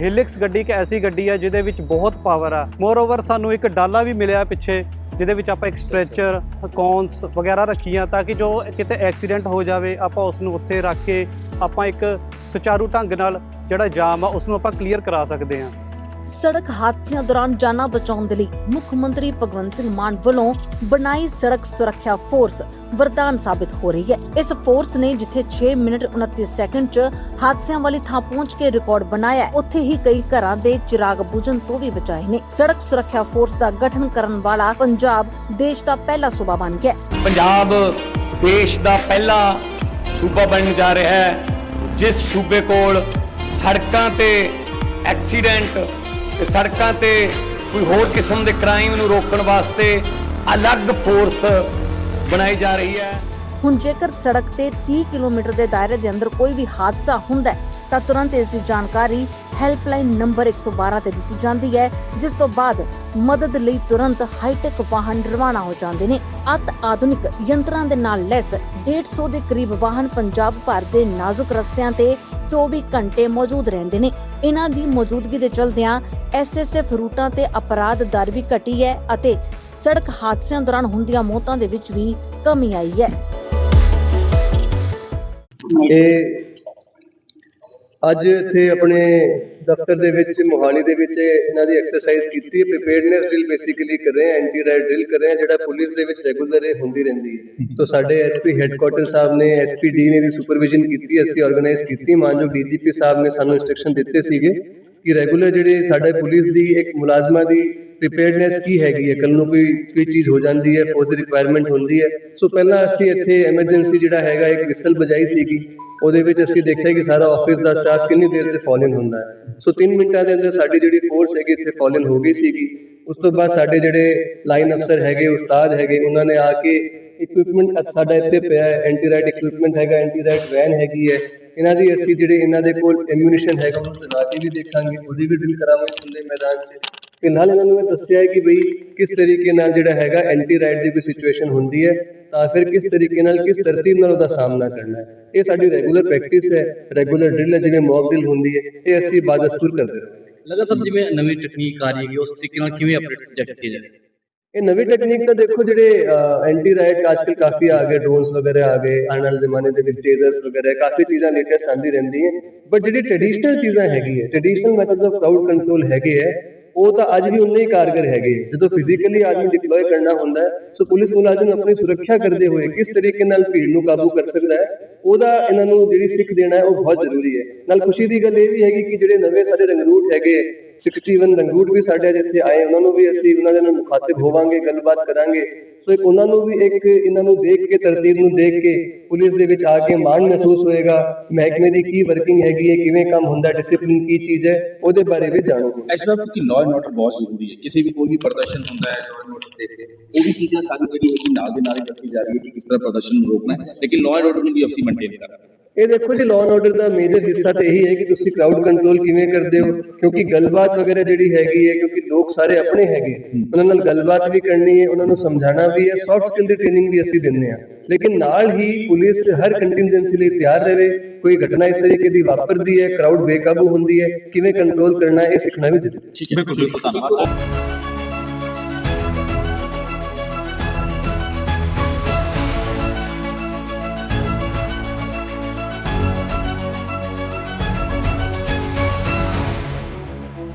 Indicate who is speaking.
Speaker 1: ਹਿਲਿਕਸ ਗੱਡੀ ਇੱਕ ਐਸੀ ਗੱਡੀ ਹੈ ਜਿਹਦੇ ਵਿੱਚ ਬਹੁਤ ਪਾਵਰ ਆ। ਮੋਰਓਵਰ ਸਾਨੂੰ ਇੱਕ ਡਾਲਾ ਵੀ ਮਿਲਿਆ ਪਿੱਛੇ, ਜਿਹਦੇ ਵਿੱਚ ਆਪਾਂ ਇੱਕ ਸਟ੍ਰੈਚਰ ਕੌਨਸ ਵਗੈਰਾ ਰੱਖੀਆਂ ਤਾਂ ਕਿ ਜੋ ਕਿਤੇ ਐਕਸੀਡੈਂਟ ਹੋ ਜਾਵੇ, ਆਪਾਂ ਉਸ ਨੂੰ ਉੱਥੇ ਰੱਖ ਕੇ ਆਪਾਂ ਇੱਕ ਸੁਚਾਰੂ ਢੰਗ ਨਾਲ ਜਿਹੜਾ ਜਾਮ ਆ ਉਸ ਨੂੰ ਆਪਾਂ ਕਲੀਅਰ ਕਰਾ ਸਕਦੇ ਹਾਂ।
Speaker 2: ਸੜਕ ਹਾਦਸਿਆਂ ਦੌਰਾਨ ਜਾਨਾਂ ਬਚਾਉਣ ਦੇ ਲਈ ਮੁੱਖ ਮੰਤਰੀ ਭਗਵੰਤ ਸਿੰਘ ਮਾਨ ਵੱਲੋਂ ਬਣਾਈ ਸੜਕ ਸੁਰੱਖਿਆ ਫੋਰਸ ਵਰਦਾਨ ਸਾਬਿਤ ਹੋ ਰਹੀ ਹੈ। ਇਸ ਫੋਰਸ ਨੇ ਜਿੱਥੇ 6 ਮਿੰਟ 29 ਸੈਕਿੰਡ 'ਚ ਹਾਦਸਿਆਂ ਵਾਲੀ ਥਾਂ ਪਹੁੰਚ ਕੇ ਰਿਕਾਰਡ ਬਣਾਇਆ, ਉੱਥੇ ਹੀ ਕਈ ਘਰਾਂ ਦੇ ਚਿਰਾਗ ਬੁਝਣ ਤੋਂ ਵੀ ਬਚਾਏ ਨੇ। ਸੜਕ ਸੁਰੱਖਿਆ ਫੋਰਸ ਦਾ ਗਠਨ ਕਰਨ ਵਾਲਾ ਪੰਜਾਬ ਦੇਸ਼ ਦਾ ਪਹਿਲਾ ਸੂਬਾ ਬਣ ਗਿਆ।
Speaker 3: ਪੰਜਾਬ ਦੇਸ਼ ਦਾ ਪਹਿਲਾ ਸੂਬਾ ਬਣਨ ਜਾ ਰਿਹਾ ਹੈ, ਜਿਸ ਸੂਬੇ ਕੋਲ ਸੜਕਾਂ ਤੇ ਐਕਸੀਡੈਂਟ ਤੇ ਸੜਕਾਂ ਤੇ ਕੋਈ ਹੋਰ ਕਿਸਮ ਦੇ ਕ੍ਰਾਈਮ ਨੂੰ ਰੋਕਣ ਵਾਸਤੇ ਅਲੱਗ ਫੋਰਸ ਬਣਾਈ ਜਾ ਰਹੀ ਹੈ।
Speaker 2: ਹੁਣ ਜੇਕਰ ਸੜਕ ਤੇ 30 ਕਿਲੋਮੀਟਰ ਦੇ ਦਾਇਰੇ ਦੇ ਅੰਦਰ ਕੋਈ ਵੀ ਹਾਦਸਾ ਹੁੰਦਾ ਹੈ, ਤਾਂ ਤੁਰੰਤ ਇਸ ਦੀ ਜਾਣਕਾਰੀ ਹੈਲਪਲਾਈਨ ਨੰਬਰ 112 ਤੇ ਦਿੱਤੀ ਜਾਂਦੀ ਹੈ, ਜਿਸ ਤੋਂ ਬਾਅਦ ਮਦਦ ਲਈ ਤੁਰੰਤ ਹਾਈਟੈਕ ਵਾਹਨ ਰਵਾਨਾ ਹੋ ਜਾਂਦੇ ਨੇ। ਅਤ ਆਧੁਨਿਕ ਯੰਤਰਾਂ ਦੇ ਨਾਲ ਲੈਸ 150 ਦੇ ਕਰੀਬ ਵਾਹਨ ਪੰਜਾਬ ਭਰ ਦੇ ਨਾਜ਼ੁਕ ਰਸਤਿਆਂ ਤੇ 24 ਘੰਟੇ ਮੌਜੂਦ ਰਹਿੰਦੇ ਨੇ। ਇਹਨਾਂ ਦੀ ਮੌਜੂਦਗੀ ਦੇ ਚਲਦਿਆਂ ਐਸਐਸਐਫ ਰੂਟਾਂ ਤੇ ਅਪਰਾਧ ਦਰ ਵੀ ਘਟੀ ਹੈ ਅਤੇ ਸੜਕ ਹਾਦਸਿਆਂ ਦੌਰਾਨ ਹੁੰਦੀਆਂ ਮੌਤਾਂ ਦੇ ਵਿੱਚ ਵੀ ਕਮੀ ਆਈ ਹੈ।
Speaker 4: ਇਹ ਅੱਜ ਇੱਥੇ ਆਪਣੇ ਦਫ਼ਤਰ ਦੇ ਵਿੱਚ, ਮੋਹਾਲੀ ਦੇ ਵਿੱਚ ਇਹਨਾਂ ਦੀ ਐਕਸਰਸਾਈਜ਼ ਕੀਤੀ ਹੈ। ਪ੍ਰੀਪੇਅਰਡਨੈਸ ਡਰਿਲ ਬੇਸਿਕਲੀ ਕਰ ਰਹੇ ਹਾਂ ਐਂਟੀ ਰਾਈਡ ਡਰਿਲ ਕਰ ਰਹੇ ਹਾਂ, ਜਿਹੜਾ ਪੁਲਿਸ ਦੇ ਵਿੱਚ ਰੈਗੂਲਰ ਹੁੰਦੀ ਰਹਿੰਦੀ ਹੈ। ਤਾਂ ਸਾਡੇ ਐਸਪੀ ਹੈੱਡਕੁਆਟਰ ਸਾਹਿਬ ਨੇ ਐਸਪੀ ਡੀ ਨੇ ਦੀ ਸੁਪਰਵਿਜ਼ਨ ਕੀਤੀ, ਅਸੀਂ ਆਰਗੇਨਾਈਜ਼ ਕੀਤੀ। ਮਾਨਯੋਗ ਡੀਜੀਪੀ ਸਾਹਿਬ ਨੇ ਸਾਨੂੰ ਇਨਸਟਰਕਸ਼ਨ ਦਿੱਤੇ ਸੀਗੇ ਕਿ ਰੈਗੂਲਰ ਜਿਹੜੇ ਸਾਡੇ ਪੁਲਿਸ ਦੀ ਇੱਕ ਮੁਲਾਜ਼ਮਾਂ ਦੀ ਪ੍ਰੀਪੇਅਰਡਨੈਸ ਕੀ ਹੈਗੀ ਹੈ? ਕੱਲ ਨੂੰ ਕੋਈ ਕੋਈ ਚੀਜ਼ ਹੋ ਜਾਂਦੀ ਹੈ, ਫੌਜ ਦੀ ਰਿਕੁਆਇਰਮੈਂਟ ਹੁੰਦੀ ਹੈ। ਸੋ ਪਹਿਲਾਂ ਅਸੀਂ ਇੱਥੇ ਐਮਰਜੈਂਸੀ ਜਿਹੜਾ ਹੈਗਾ, ਇੱਕ ਵਿਸਲ ਵਜਾਈ ਸੀਗੀ। ਉਹਦੇ ਵਿੱਚ ਅਸੀਂ ਦੇਖਿਆ ਕਿ ਸਾਰਾ ਆਫਿਸ ਦਾ ਸਟਾਫ ਕਿੰਨੀ ਦੇਰ 'ਚ ਫਾਲਨ ਹੁੰਦਾ ਹੈ। ਸੋ 3 ਮਿੰਟਾਂ ਦੇ ਅੰਦਰ ਸਾਡੀ ਜਿਹੜੀ ਫੋਰਸ ਹੈਗੀ ਇੱਥੇ ਫਾਲਨ ਹੋ ਗਈ ਸੀਗੀ। ਉਸ ਤੋਂ ਬਾਅਦ ਸਾਡੇ ਜਿਹੜੇ ਲਾਈਨ ਅਫਸਰ ਹੈਗੇ, ਉਸਤਾਦ ਹੈਗੇ, ਉਹਨਾਂ ਨੇ ਆ ਕੇ ਇਕਵਿਪਮੈਂਟ ਸਾਡਾ ਇੱਥੇ ਪਿਆ ਹੈ। ਐਂਟੀ ਰਾਈਟ ਇਕਵਿਪਮੈਂਟ ਹੈਗਾ ਐਂਟੀ ਰਾਈਟ ਵੈਨ ਹੈਗੀ ਹੈ। ਇਹਨਾਂ ਦੀ ਅਸੀਂ ਜਿਹੜੇ, ਇਹਨਾਂ ਦੇ ਕੋਲ ਐਮੂਨੀਸ਼ਨ ਹੈਗਾ, ਉਹਨੂੰ ਚਲਾ ਕੇ ਵੀ ਦੇਖਾਂਗੇ। ਉਹਦੀ ਵੀ ਡਰਿਲ ਕਰਾਵਾਂਗੇ ਖੁੱਲੇ ਮੈਦਾਨ 'ਚ। ਫਿਲਹਾਲ ਇਹਨਾਂ ਨੂੰ ਇਹ ਦੱਸਿਆ ਹੈ ਕਿ ਬਈ ਕਿਸ ਤਰੀਕੇ ਨਾਲ ਜਿਹੜਾ ਹੈਗਾ ਐਂਟੀ ਰਾਈਟ ਦੀ ਕੋਈ ਸਿਚੁਏਸ਼ਨ ਹੁੰਦੀ ਹੈ ਤਾਂ ਫਿਰ ਕਿਸ ਤਰੀਕੇ ਨਾਲ ਕਿਸ ਤਰਤੀਬ ਨਾਲ ਉਹਦਾ ਸਾਹਮਣਾ ਕਰਨਾ ਹੈ। ਇਹ ਸਾਡੀ ਰੈਗੂਲਰ ਪ੍ਰੈਕਟਿਸ ਹੈ ਰੈਗੂਲਰ ਡਰਿਲ ਹੈ ਜਿਵੇਂ ਮੌਕ ਡਰਿਲ ਹੁੰਦੀ ਹੈ ਇਹ ਅਸੀਂ ਬਾਦਸਤੂਰ ਕਰਦੇ ਹਾਂ
Speaker 5: ਲਗਾਤਾਰ ਜਿਵੇਂ ਨਵੀਂ ਟੈਕਨੀਕ ਆ ਰਹੀ ਹੈ ਉਸ ਤਰੀਕੇ ਨਾਲ ਕਿਵੇਂ ਅਪਡੇਟ ਚੈੱਕ ਕੀਤੇ ਜਾਏ
Speaker 4: ਇਹ ਨਵੀਂ ਟੈਕਨੀਕ ਤਾਂ ਦੇਖੋ ਜਿਹੜੇ ਐਂਟੀ ਰਾਈਟ ਅੱਜਕੱਲ ਕਾਫੀ ਆ ਗਏ ਡਰੋਨਸ ਵਗੈਰਾ ਆ ਗਏ ਆਉਣ ਵਾਲੇ ਜ਼ਮਾਨੇ ਦੇ ਵਿੱਚ ਟੇਜ਼ਰਸ ਵਗੈਰਾ ਕਾਫੀ ਚੀਜ਼ਾਂ ਲੇਟੈਸਟ ਆਂਦੀ ਰਹਿੰਦੀ ਹੈ। ਬਟ ਜਿਹੜੀ ਟ੍ਰੈਡੀਸ਼ਨਲ ਚੀਜ਼ਾਂ ਹੈਗੀ ਹੈ traditional method of crowd control ਹੈਗੇ ਹੈ ਉਹ ਤਾਂ ਅੱਜ ਵੀ ਉਨੇ ਹੀ ਕਾਰਗਰ ਹੈਗੇ। ਜਦੋਂ ਫਿਜ਼ੀਕਲੀ ਆਦਮੀ ਡਿਪਲੋਏ ਕਰਨਾ ਹੁੰਦਾ ਹੈ ਸੋ ਪੁਲਿਸ ਮੁਲਾਜ਼ਮ ਆਪਣੀ ਸੁਰੱਖਿਆ ਕਰਦੇ ਹੋਏ ਕਿਸ ਤਰੀਕੇ ਨਾਲ ਭੀੜ ਨੂੰ ਕਾਬੂ ਕਰ ਸਕਦਾ ਹੈ, ਉਹਦਾ ਇਹਨਾਂ ਨੂੰ ਜਿਹੜੀ ਸਿੱਖ ਦੇਣਾ ਹੈ, ਉਹ ਬਹੁਤ ਜ਼ਰੂਰੀ ਹੈ। ਨਾਲ ਖੁਸ਼ੀ ਦੀ ਗੱਲ ਇਹ ਵੀ ਹੈਗੀ ਕਿ ਜਿਹੜੇ ਨਵੇਂ ਸਾਡੇ ਰੰਗਰੂਟ ਹੈਗੇ 61 ਰੰਗਰੂਟ ਵੀ ਸਾਡੇ ਅੱਜ ਇੱਥੇ ਆਏ, ਉਹਨਾਂ ਨੂੰ ਵੀ ਅਸੀਂ ਉਹਨਾਂ ਦੇ ਨਾਲ ਮੁਖਾਤਿਬ ਹੋਵਾਂਗੇ, ਗੱਲਬਾਤ ਕਰਾਂਗੇ। ਸੋ ਇੱਕ ਉਹਨਾਂ ਨੂੰ ਵੀ ਇੱਕ ਇਹਨਾਂ ਨੂੰ ਦੇਖ ਕੇ, ਤਰਤੀਬ ਨੂੰ ਦੇਖ ਕੇ ਪੁਲਿਸ ਦੇ ਵਿੱਚ ਆ ਕੇ ਮਾਣ ਮਹਿਸੂਸ ਹੋਏਗਾ, ਮਹਿਕਮੇ ਦੀ ਕੀ ਵਰਕਿੰਗ ਹੈਗੀ ਹੈ, ਕਿਵੇਂ ਕੰਮ ਹੁੰਦਾ ਡਿਸਪਲਿਨ ਕੀ ਚੀਜ਼ ਹੈ, ਉਹਦੇ ਬਾਰੇ ਵੀ ਜਾਣੋਗੇ।
Speaker 5: ਇਸ ਵਾਰ ਕਿ ਲਾਅ ਐਂਡ ਆਰਡਰ ਬਹੁਤ ਜ਼ਰੂਰੀ ਹੈ। ਕਿਸੇ ਵੀ ਕੋਈ ਵੀ ਪ੍ਰਦਰਸ਼ਨ ਹੁੰਦਾ ਹੈ ਲਾਅ ਐਂਡ ਆਰਡਰ ਦੇ ਕੇ ਉਹ ਵੀ ਚੀਜ਼ਾਂ ਸਾਡੀ ਜਿਹੜੀ ਹੈਗੀ ਨਾਲ ਦੇ ਨਾਲ ਹੀ ਦੱਸੀ ਜਾ ਰਹੀ ਹੈ ਕਿ ਕਿਸ ਤਰ੍ਹਾਂ ਪ੍ਰਦਰਸ਼ਨ ਨੂੰ ਰੋਕਣਾ ਹੈ। ਲੇਕਿਨ ਲਾਅ ਐਂਡ ਆਰਡਰ ਨੂੰ ਵੀ ਅਸੀਂ ਮੇਨਟੇਨ ਕਰਨਾ
Speaker 4: ਇਹ ਦੇਖੋ ਜੀ ਲਾਅ ਐਂਡ ਆਰਡਰ ਦਾ ਮੇਜਰ ਹਿੱਸਾ ਤੇ ਇਹੀ ਹੈ ਕਿ ਤੁਸੀਂ ਕਰਾਊਡ ਕੰਟਰੋਲ ਕਿਵੇਂ ਕਰਦੇ ਹੋ, ਕਿਉਂਕਿ ਗੱਲਬਾਤ ਵਗੈਰਾ ਜਿਹੜੀ ਹੈਗੀ ਹੈ, ਕਿਉਂਕਿ ਲੋਕ ਸਾਰੇ ਆਪਣੇ ਹੈਗੇ, ਉਹਨਾਂ ਨਾਲ ਗੱਲਬਾਤ ਵੀ ਕਰਨੀ ਹੈ, ਉਹਨਾਂ ਨੂੰ ਸਮਝਾਉਣਾ ਵੀ ਹੈ ਸੌਫਟ ਸਕਿੱਲ ਦੀ ਟ੍ਰੇਨਿੰਗ ਵੀ ਅਸੀਂ ਦਿੰਦੇ ਹਾਂ। ਲੇਕਿਨ ਨਾਲ ਹੀ ਪੁਲਿਸ ਹਰ ਕੰਟੀਨਜੈਂਸੀ ਲਈ ਤਿਆਰ ਰਹੇ, ਕੋਈ ਘਟਨਾ ਇਸ ਤਰੀਕੇ ਦੀ ਵਾਪਰਦੀ ਹੈ ਕਰਾਊਡ ਬੇਕਾਬੂ ਹੁੰਦੀ ਹੈ, ਕਿਵੇਂ ਕੰਟਰੋਲ ਕਰਨਾ, ਇਹ ਸਿੱਖਣਾ ਵੀ ਜ਼ਰੂਰੀ ਹੈ।
Speaker 5: ਠੀਕ ਬਿਲਕੁਲ ਧੰਨਵਾਦ।